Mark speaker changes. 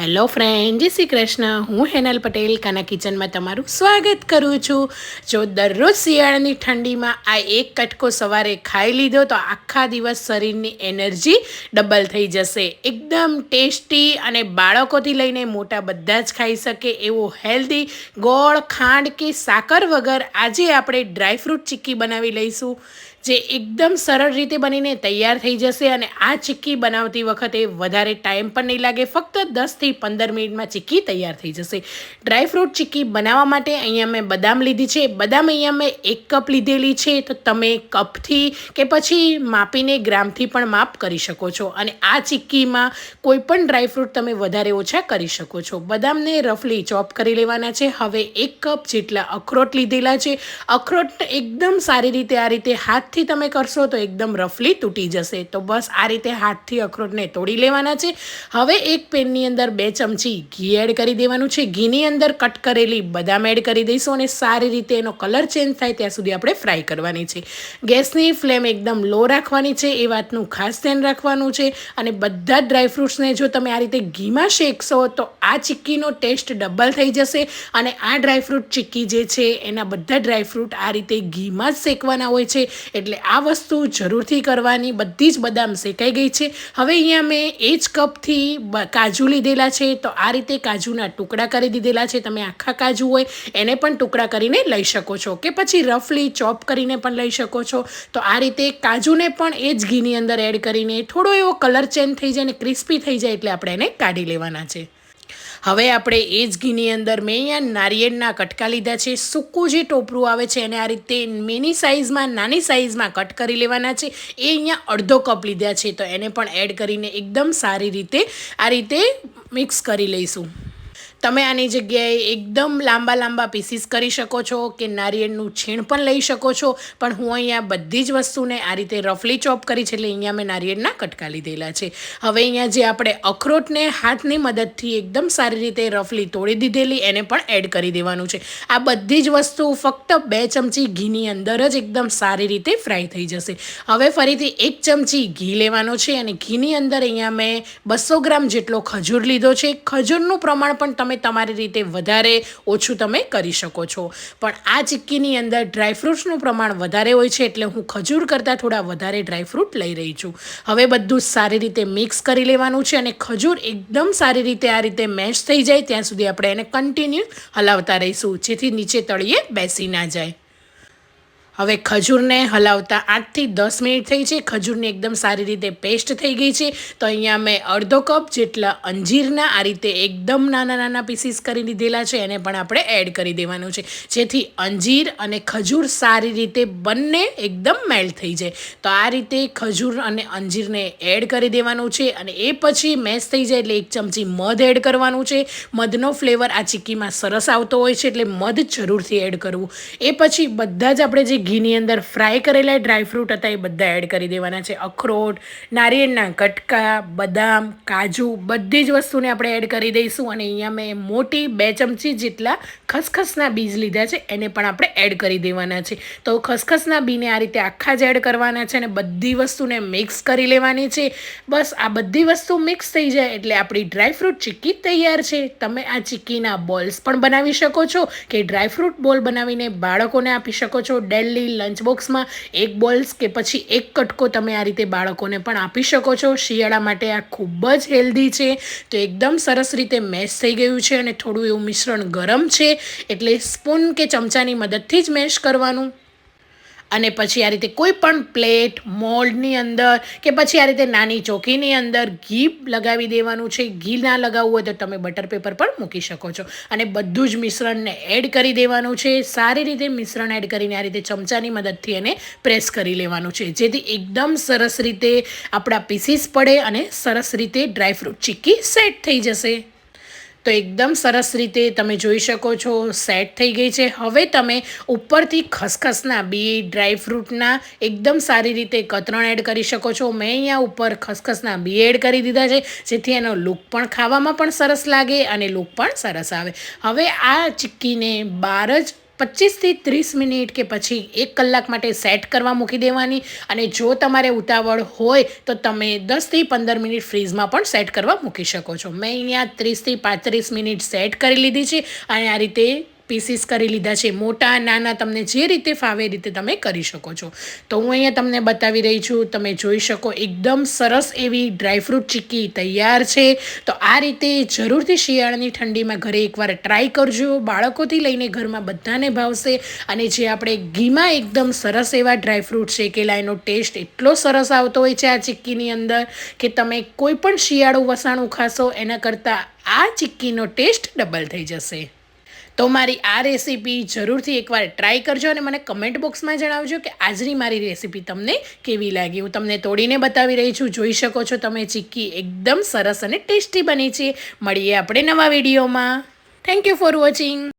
Speaker 1: Hello friend જય શ્રી કૃષ્ણ. હું હેનલ પટેલ, કાના કિચનમાં તમારું સ્વાગત કરું છું. જો દરરોજ શિયાળાની ઠંડીમાં આ એક કટકો સવારે ખાઈ લીધો, તો આખા દિવસ શરીરની એનર્જી ડબલ થઈ જશે. એકદમ ટેસ્ટી અને બાળકોથી લઈને મોટા બધા જ ખાઈ શકે એવો હેલ્ધી ગોળ, ખાંડ કે સાકર વગર આજે આપણે ડ્રાયફ્રૂટ ચીક્કી બનાવી લઈશું. જે એકદમ સરળ રીતે બનીને તૈયાર થઈ જશે અને આ ચીક્કી બનાવતી વખતે વધારે ટાઈમ પણ નહીં લાગે. ફક્ત દસથી પંદર મિનિટમાં ચીક્કી તૈયાર થઈ જશે. ડ્રાયફ્રૂટ ચીક્કી બનાવવા માટે અહીંયા મેં બદામ લીધી છે. બદામ અહીંયા મેં એક કપ લીધેલી છે. તો તમે કપથી કે પછી માપીને ગ્રામથી પણ માપ કરી શકો છો. અને આ ચીક્કીમાં કોઈ પણ ડ્રાયફ્રૂટ તમે વધારે ઓછા કરી શકો છો. બદામને રફલી ચોપ કરી લેવાના છે. હવે એક કપ જેટલા અખરોટ લીધેલા છે. અખરોટ એકદમ સારી રીતે આ રીતે હાથથી હાથથી તમે કરશો તો એકદમ રફલી તૂટી જશે. તો બસ આ રીતે હાથથી અખરોટને તોડી લેવાના છે. હવે એક પેનની અંદર બે ચમચી ઘી એડ કરી દેવાનું છે. ઘીની અંદર કટ કરેલી બદામ એડ કરી દઈશું અને સારી રીતે એનો કલર ચેન્જ થાય ત્યાં સુધી આપણે ફ્રાય કરવાની છે. ગેસની ફ્લેમ એકદમ લો રાખવાની છે. એ વાતનું ખાસ ધ્યાન રાખવાનું છે. અને બધા ડ્રાયફ્રૂટ્સને જો તમે આ રીતે ઘીમાં શેકશો તો આ ચીક્કીનો ટેસ્ટ ડબલ થઈ જશે. અને આ ડ્રાયફ્રૂટ ચીક્કી જે છે એના બધા ડ્રાયફ્રૂટ આ રીતે ઘીમાં જ શેકવાના હોય છે. એટલે આ વસ્તુ જરૂરથી કરવાની. બધી જ બદામ શેકાઈ ગઈ છે. હવે અહીંયા મેં એ જ કપથી કાજુ લીધેલા છે. તો આ રીતે કાજુના ટુકડા કરી દીધેલા છે. તમે આખા કાજુ હોય એને પણ ટુકડા કરીને લઈ શકો છો કે પછી રફલી ચોપ કરીને પણ લઈ શકો છો. તો આ રીતે કાજુને પણ એ જ ઘીની અંદર એડ કરીને થોડો એવો કલર ચેન્જ થઈ જાય અને ક્રિસ્પી થઈ જાય એટલે આપણે એને કાઢી લેવાના છે. હવે આપણે એ જ ઘીની અંદર મેં અહીંયા નારિયેળના કટકા લીધા છે, સૂકું જે ટોપરું આવે છે એને આ રીતે મિની સાઇઝમાં, નાની સાઇઝમાં કટ કરી લેવાના છે. એ અહીંયા અડધો કપ લીધા છે, તો એને પણ એડ કરીને એકદમ સારી રીતે આ રીતે મિક્સ કરી લઈશું. તમે આની જગ્યાએ એકદમ લાંબા લાંબા પીસીસ કરી શકો છો કે નારિયેળનું છીણ પણ લઈ શકો છો. પણ હું અહીંયા બધી જ વસ્તુને આ રીતે રફલી ચોપ કરી છે એટલે અહીંયા મેં નારિયેળના કટકા લીધેલા છે. હવે અહીંયા જે આપણે અખરોટને હાથની મદદથી એકદમ સારી રીતે રફલી તોડી દીધેલી, એને પણ એડ કરી દેવાનું છે. આ બધી જ વસ્તુ ફક્ત બે ચમચી ઘીની અંદર જ એકદમ સારી રીતે ફ્રાય થઈ જશે. હવે ફરીથી એક ચમચી ઘી લેવાનો છે અને ઘીની અંદર અહીંયા મેં બસો ગ્રામ જેટલો ખજૂર લીધો છે. ખજૂરનું પ્રમાણ પણ તમે તમે તમારી રીતે વધારે ઓછું તમે કરી શકો છો. પણ આ ચીક્કીની અંદર ડ્રાયફ્રૂટ્સનું પ્રમાણ વધારે હોય છે એટલે હું ખજૂર કરતાં થોડા વધારે ડ્રાયફ્રૂટ લઈ રહી છું. હવે બધું સારી રીતે મિક્સ કરી લેવાનું છે અને ખજૂર એકદમ સારી રીતે આ રીતે મેશ થઈ જાય, ત્યાં સુધી આપણે એને કન્ટિન્યુ હલાવતા રહીશું, જેથી નીચે તળિયે બેસી ના જાય. હવે ખજૂરને હલાવતા આઠથી દસ મિનિટ થઈ છે. ખજૂરની એકદમ સારી રીતે પેસ્ટ થઈ ગઈ છે. તો અહીંયા મેં અડધો કપ જેટલા અંજીરના આ રીતે એકદમ નાના નાના પીસીસ કરી દીધેલા છે. એને પણ આપણે એડ કરી દેવાનું છે. જેથી અંજીર અને ખજૂર સારી રીતે બંને એકદમ મેલ્ટ થઈ જાય. તો આ રીતે ખજૂર અને અંજીરને એડ કરી દેવાનું છે અને એ પછી મેશ થઈ જાય એટલે એક ચમચી મધ એડ કરવાનું છે. મધનો ફ્લેવર આ ચીક્કીમાં સરસ આવતો હોય છે એટલે મધ જરૂરથી એડ કરવું. એ પછી બધા જ આપણે જે ઘીની અંદર ફ્રાય કરેલા ડ્રાયફ્રૂટ હતા, એ બધા એડ કરી દેવાના છે. અખરોટ, નારિયેળના કટકા, બદામ, કાજુ, બધી જ વસ્તુને આપણે એડ કરી દઈશું અને અહીંયા મેં મોટી બે ચમચી જેટલા ખસખસના બીજ લીધા છે, એને પણ આપણે એડ કરી દેવાના છે. તો ખસખસના બીને આ રીતે આખા જ એડ કરવાના છે અને બધી વસ્તુને મિક્સ કરી લેવાની છે. બસ આ બધી વસ્તુ મિક્સ થઈ જાય એટલે આપણી ડ્રાયફ્રૂટ ચીક્કી તૈયાર છે. તમે આ ચીક્કીના બોલ્સ પણ બનાવી શકો છો કે ડ્રાયફ્રૂટ બોલ બનાવીને બાળકોને આપી શકો છો. ડેલી ડેલી લંચ બોક્સમાં એક બોલ્સ કે પછી એક કટકો તમે આ રીતે બાળકોને પણ આપી શકો છો. શિયાળા માટે આ ખૂબ જ હેલ્ધી છે. તો એકદમ સરસ રીતે મેશ થઈ ગયું છે અને થોડું એવું મિશ્રણ ગરમ છે. એટલે સ્પૂન કે ચમચાની મદદથી જ મેશ કરવાનું. અને પછી આ રીતે કોઈ પણ પ્લેટ, મોલ્ડની અંદર કે પછી આ રીતે નાની ચોકીની અંદર ઘી લગાવી દેવાનું છે. ઘી ના લગાવવું હોય તો તમે બટર પેપર પણ મૂકી શકો છો. અને બધું જ મિશ્રણને એડ કરી દેવાનું છે. સારી રીતે મિશ્રણ એડ કરીને આ રીતે ચમચાની મદદથી એને પ્રેસ કરી લેવાનું છે. જેથી એકદમ સરસ રીતે આપણા પીસીસ પડે અને સરસ રીતે ડ્રાયફ્રૂટ ચીક્કી સેટ થઈ જશે. તો એકદમ સરસ રીતે તમે જોઈ શકો છો સેટ થઈ ગઈ છે. હવે તમે ઉપરથી ખસખસના બી ડ્રાયફ્રૂટના એકદમ સારી રીતે કતરણ એડ કરી શકો છો. મેં અહીંયા ઉપર ખસખસના બી એડ કરી દીધા છે, જેથી એનો લુક પણ ખાવામાં પણ સરસ લાગે અને લુક પણ સરસ આવે. હવે આ ચીક્કીને બહાર જ પચીસથી ત્રીસ મિનિટ કે પછી એક કલાક માટે સેટ કરવા મૂકી દેવાની અને જો તમારે ઉતાવળ હોય તો તમે દસથી પંદર મિનિટ ફ્રીઝમાં પણ સેટ કરવા મૂકી શકો છો. મેં અહીંયા ત્રીસથી પાંત્રીસ મિનિટ સેટ કરી લીધી છે અને આ રીતે પીસીસ કરી લીધા છે. મોટા, નાના, તમને જે રીતે ફાવે એ રીતે તમે કરી શકો છો. તો હું અહીંયા તમને બતાવી રહી છું, તમે જોઈ શકો એકદમ સરસ એવી ડ્રાયફ્રૂટ ચીક્કી તૈયાર છે. તો આ રીતે જરૂરથી શિયાળાની ઠંડીમાં ઘરે એકવાર ટ્રાય કરજો. બાળકોથી લઈને ઘરમાં બધાને ભાવશે. અને જે આપણે ઘીમાં એકદમ સરસ એવા ડ્રાયફ્રૂટ શેકેલા એનો ટેસ્ટ એટલો સરસ આવતો હોય છે આ ચીક્કીની અંદર કે તમે કોઈ પણ શિયાળું વસાણું ખાશો, એના કરતાં આ ચીક્કીનો ટેસ્ટ ડબલ થઈ જશે. તો મારી આ રેસીપી જરૂરથી એકવાર ટ્રાય કરજો અને મને કમેન્ટ બોક્સમાં જણાવજો કે આજની મારી રેસીપી તમને કેવી લાગી. હું તમને તોડીને બતાવી રહી છું. જોઈ શકો છો તમે ચીક્કી એકદમ સરસ અને ટેસ્ટી બની છે. મળીએ આપણે નવા વિડીયોમાં. Thank you for watching